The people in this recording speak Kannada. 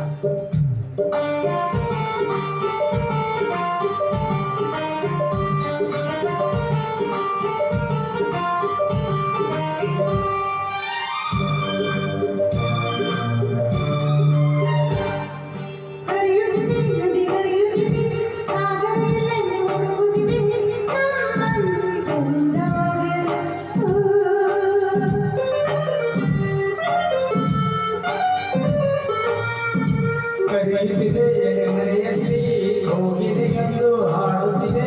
Bye. ಕರೆಯುತ್ತಿದೆ ಎಲೆ ಮನೆಯಲ್ಲಿ ಹೋಗಿದೆ ಎಂದು ಹಾಡುತ್ತಿದೆ.